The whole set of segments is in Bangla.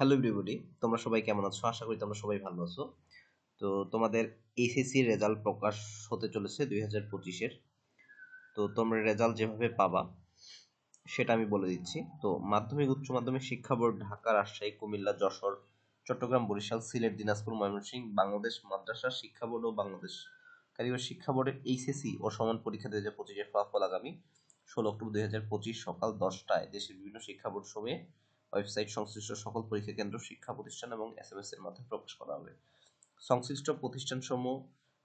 হ্যালো এভরিবডি তোমরা সবাই কেমন আছো? আশা করি তোমরা সবাই ভালো আছো। তো তোমাদের এইচএসসি রেজাল্ট প্রকাশ হতে চলেছে দুই হাজার পঁচিশের। তো তোমরা রেজাল্ট যেভাবে পাবা, সেটা আমি বলে দিচ্ছি। তো মাধ্যমিক, উচ্চ মাধ্যমিক শিক্ষা বোর্ড, ঢাকা, রাজশাহী, কুমিল্লা, যশোর, চট্টগ্রাম, বরিশাল, সিলেট, দিনাজপুর, ময়মনসিংহ, বাংলাদেশ, মাদ্রাসা, শিক্ষা বোর্ড ও বাংলাদেশ। কারিগরি শিক্ষা বোর্ডের এইচএসসি ও সমান পরীক্ষা দুই হাজার পঁচিশের ফলাফল আগামী ষোলো অক্টোবর দুই হাজার পঁচিশ সকাল দশটায় দেশের বিভিন্ন শিক্ষা বোর্ড সময়ে ওয়েবসাইট সংশ্লিষ্ট সকল পরীক্ষা কেন্দ্র, শিক্ষা প্রতিষ্ঠান এবং এস এম এস এর মাধ্যমে প্রকাশ করা হবে। সংশ্লিষ্ট প্রতিষ্ঠানসমূহ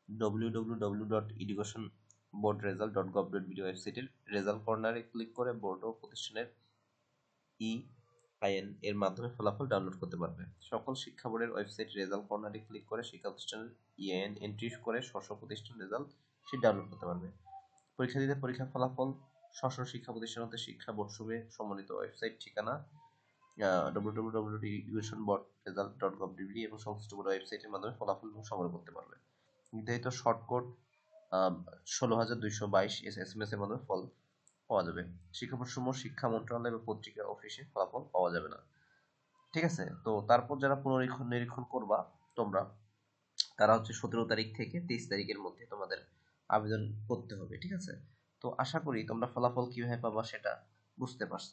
W W W dot education board result dot gov dot BD ওয়েবসাইটের রেজাল্ট কর্নারে ক্লিক করে বোর্ড ও প্রতিষ্ঠানের ই আইএন এর মাধ্যমে ফলাফল ডাউনলোড করতে পারবে। সকল শিক্ষা বোর্ডের ওয়েবসাইট রেজাল্ট কর্নারে ক্লিক করে শিক্ষা প্রতিষ্ঠানের ইআইএন এন্ট্রি করে স্ব প্রতিষ্ঠান রেজাল্ট সে ডাউনলোড করতে পারবে। পরীক্ষা দিতে পরীক্ষার ফলাফল স্ব শিক্ষা প্রতিষ্ঠান হতে শিক্ষা বোর্ড সমন্বিত ওয়েবসাইট ঠিকানা www.educationboardresult.gov.bd এবং সংশ্লিষ্ট বোর্ড ওয়েবসাইটের মাধ্যমে ফলাফল সংগ্রহ করতে পারবে। নির্ধারিত শর্টকোড ষোলো হাজার দুইশো বাইশ এস এস এম এস এর মাধ্যমে ফল পাওয়া যাবে। শিক্ষা মন্ত্রণালয় পত্রিকা অফিসে ফলাফল পাওয়া যাবে না। ঠিক আছে? তো তারপর যারা পুনরীক্ষণ নিরীক্ষণ করবা, তোমরা, তারা হচ্ছে সতেরো তারিখ থেকে তেইশ তারিখের মধ্যে তোমাদের আবেদন করতে হবে। ঠিক আছে? তো আশা করি তোমরা ফলাফল কীভাবে পাবা সেটা বুঝতে পারছ।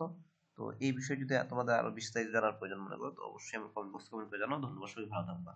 তো এই বিষয়ে যদি তোমাদের আরও বিস্তারিত জানার প্রয়োজন মনে করো, তো অবশ্যই আমার কমেন্ট বক্স কমেন্ট করে জানাও। ধন্যবাদ, সবাই ভালো থাকবা।